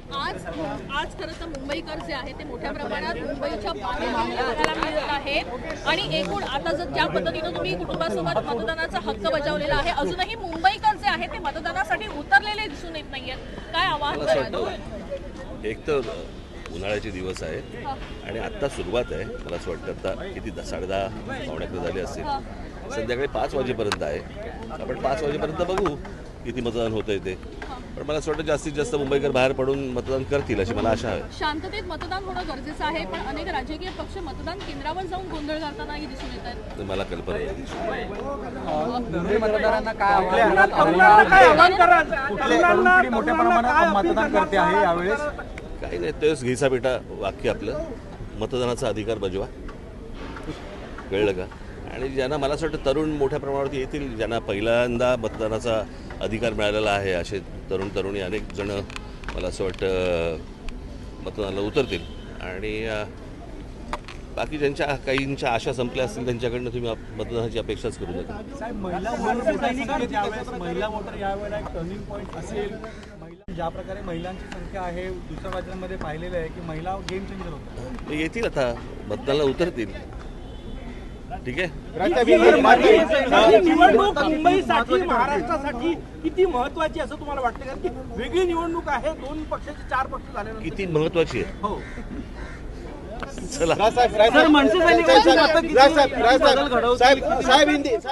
साहेब आज आज खरं तर मुंबईकर जे आहे ते मोठ्या प्रमाणात मुंबईच्या मिळत आहेत आणि एकूण आता जर ज्या पद्धतीनं तुम्ही कुटुंबासोबत मतदानाचा हक्क बजावलेला आहे अजूनही मुंबईकर जे आहे ते मतदानासाठी उतरलेले दिसून येत नाहीयेत. काय आवाहन वाटतं एक तर उन्हाळ्याचे दिवस आहेत आणि आत्ता सुरुवात आहे. मला असं वाटतं आता किती दहा साडेदहा पावणे अकरा झाले असतील. संध्याकाळी पाच वाजेपर्यंत आहे. आपण पाच वाजेपर्यंत बघू किती मतदान होतंय ते. पण मला असं वाटतं जास्तीत जास्त मुंबईकर बाहेर पडून मतदान करतील अशी मला आशा आहे शांततेत मतदान होणं गरजेचं आहे पण अनेक राजकीय पक्ष मतदान केंद्रावर जाऊन गोंधळ करतानाही दिसून येत आहेत तर मला कल्पना नाही मुंबई मतदारांना काय आव्हान कराल? कुठले तरुण पिढी मोठ्या प्रमाणात मतदान करते आहे यावेळेस काही नाही तेच घिसा बेटा वाक्य आपलं मतदानाचा अधिकार बजवा कळलं का आणि ज्यांना मला असं वाटतं तरुण मोठ्या प्रमाणावरती येतील ज्यांना पहिल्यांदा मतदानाचा अधिकार मिळालेला आहे असे तरुण तरुणी अनेक जण मला असं वाटतं मतदानाला उतरतील. आणि बाकी ज्यांच्या काहींच्या आशा संपल्या असतील त्यांच्याकडनं तुम्ही मतदानाची अपेक्षाच करू नका. ज्या प्रकारे महिलांची संख्या आहे दुसऱ्या राज्यांमध्ये पाहिलेलं आहे की महिला गेम चेंजर होतात. येतील आता मतदानाला उतरतील. ठीक आहे? निवडणूक मुंबईसाठी महाराष्ट्रासाठी किती महत्वाची असं तुम्हाला वाटतं? कारण की वेगळी निवडणूक आहे दोन पक्षाचे चार पक्ष झाले किती महत्वाची आहे? हो. चला? साहेब साहेब हिंदी साहेब.